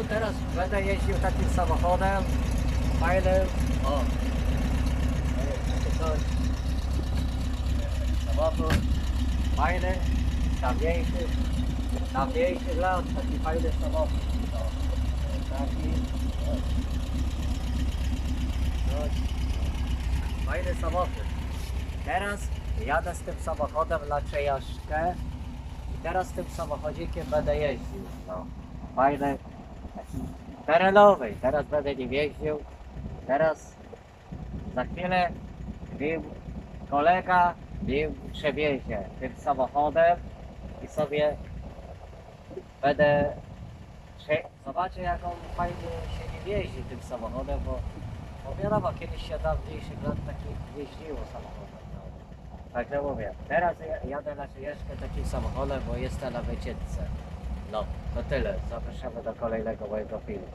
No teraz będę jeździł takim samochodem fajnym. O, takie coś. Samochód fajny, dawniejszy, dawniejszych lat, taki fajny samochód. O, taki. o. Coś. Fajny samochód. Teraz jadę z tym samochodem na przejażdżkę i teraz tym samochodzikiem będę jeździł. No. Fajny, taki terenowy. Teraz będę nim jeździł. Teraz za chwilę nim kolega nim przewiezie tym samochodem i sobie będę zobaczę jak on fajnie się nim jeździ tym samochodem, bo, bo wiadomo kiedyś się dawniejszych lat takich jeździło samochodem. No. Także mówię, teraz ja- jadę na przejażdżkę takim samochodem, bo jestem na wycieczce. No, to tyle. Zapraszamy do kolejnego mojego filmu.